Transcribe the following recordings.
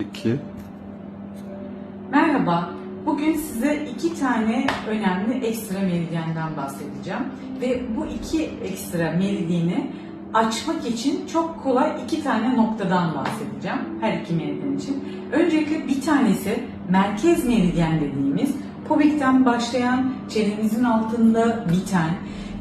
2 Merhaba, bugün size iki tane önemli ekstra meridyenden bahsedeceğim. Ve bu iki ekstra meridyeni açmak için çok kolay iki tane noktadan bahsedeceğim. Her iki meridyen için. Öncelikle bir tanesi merkez meridyen dediğimiz pobikten başlayan çenemizin altında biten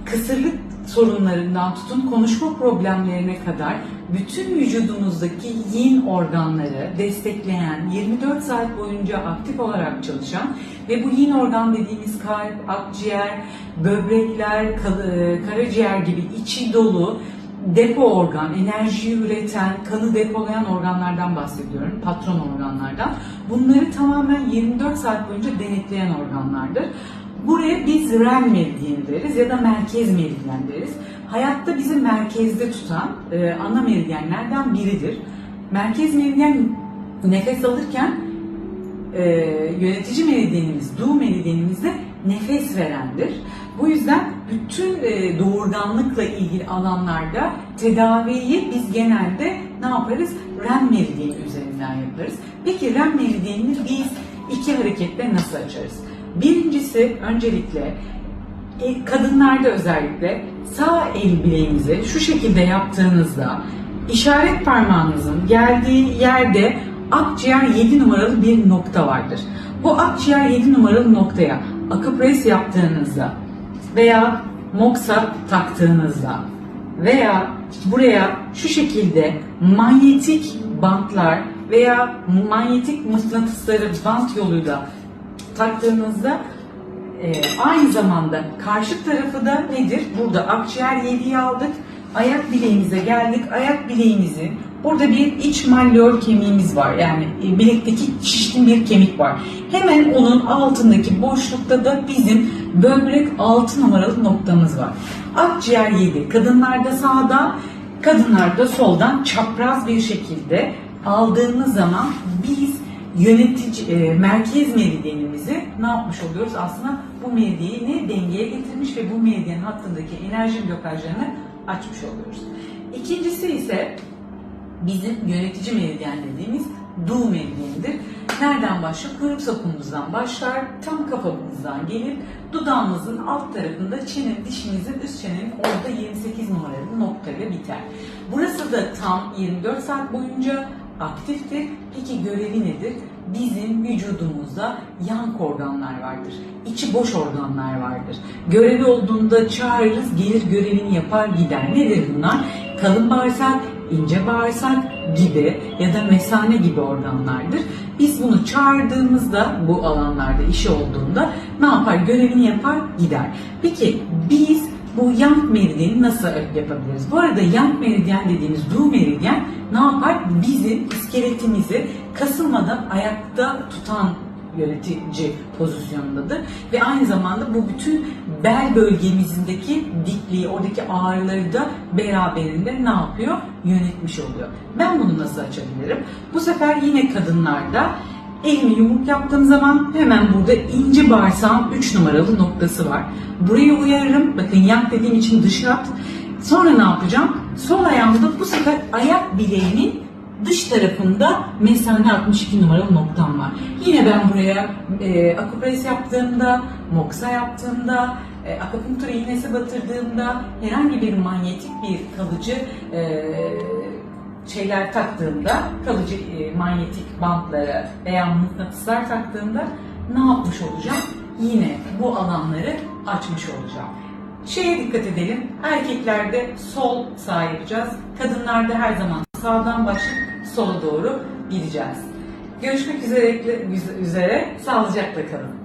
kısırlık sorunlarından tutun konuşma problemlerine kadar bütün vücudumuzdaki yin organları destekleyen 24 saat boyunca aktif olarak çalışan ve bu yin organ dediğimiz kalp, akciğer, böbrekler, e, karaciğer gibi içi dolu depo organ, enerjiyi üreten, kanı depolayan organlardan bahsediyorum, patron organlardan. Bunları tamamen 24 saat boyunca denetleyen organlardır. Buraya biz REM meridyeni deriz ya da merkez meridyen deriz. Hayatta bizi merkezde tutan e, ana meridyenlerden biridir. Merkez meridyen nefes alırken e, yönetici meridyenimiz, doğu meridyenimiz de nefes verendir. Bu yüzden bütün e, doğurganlıkla ilgili alanlarda tedaviyi biz genelde ne yaparız? REM meridyeni üzerinden yaparız. Peki REM meridyenini biz iki hareketle nasıl açarız? Birincisi öncelikle e, kadınlarda özellikle sağ el bileğinizi şu şekilde yaptığınızda işaret parmağınızın geldiği yerde akciğer 7 numaralı bir nokta vardır. Bu akciğer 7 numaralı noktaya akupres yaptığınızda veya moksa taktığınızda veya buraya şu şekilde manyetik bantlar veya manyetik mıknatısları bant yoluyla taktığınızda e, aynı zamanda karşı tarafı da nedir? Burada akciğer yediği aldık. Ayak bileğimize geldik. Ayak bileğimizin burada bir iç malleol kemiğimiz var. Yani e, bilekteki şişkin bir kemik var. Hemen onun altındaki boşlukta da bizim böbrek 6 numaralı noktamız var. Akciğer 7. Kadınlarda sağda, kadınlarda soldan çapraz bir şekilde aldığımız zaman biz yönetici e, merkez meridyenimizi ne yapmış oluyoruz? Aslında bu meridyeni dengeye getirmiş ve bu meridyen hattındaki enerji blokajlarını açmış oluyoruz. İkincisi ise bizim yönetici meridyen dediğimiz doğu meridyenidir. Nereden başlıyor? Kuyruk sokumumuzdan başlar, tam kafamızdan gelir, dudağımızın alt tarafında çene, dişimizin üst çenenin orada 28 numaralı noktayla biter. Burası da tam 24 saat boyunca aktiftir. Peki görevi nedir? Bizim vücudumuzda yan organlar vardır. İçi boş organlar vardır. Görevi olduğunda çağırırız, gelir görevini yapar gider. Nedir bunlar? Kalın bağırsak, ince bağırsak gibi ya da mesane gibi organlardır. Biz bunu çağırdığımızda bu alanlarda işi olduğunda ne yapar? Görevini yapar gider. Peki biz bu yang meridyeni nasıl yapabiliriz? Bu arada yang meridyen dediğimiz du meridyen ne yapar? Bizim iskeletimizi kasılmadan ayakta tutan yönetici pozisyonundadır ve aynı zamanda bu bütün bel bölgemizindeki dikliği, oradaki ağrıları da beraberinde ne yapıyor? Yönetmiş oluyor. Ben bunu nasıl açabilirim? Bu sefer yine kadınlarda Elimi yumruk yaptığım zaman hemen burada ince bağırsağın 3 numaralı noktası var. Burayı uyarırım. Bakın yan dediğim için dışa at. Sonra ne yapacağım? Sol ayağımda bu sefer ayak bileğimin dış tarafında mesane 62 numaralı noktam var. Yine ben buraya e, akupres yaptığımda, moksa yaptığımda, e, akupunktur iğnesi batırdığımda herhangi bir manyetik bir kalıcı e, şeyler taktığımda, kalıcı e, manyetik bantları veya mıknatıslar taktığımda ne yapmış olacağım? Yine bu alanları açmış olacağım. Şeye dikkat edelim, erkeklerde sol sağ yapacağız, kadınlarda her zaman sağdan başlayıp sola doğru gideceğiz. Görüşmek üzere, üzere sağlıcakla kalın.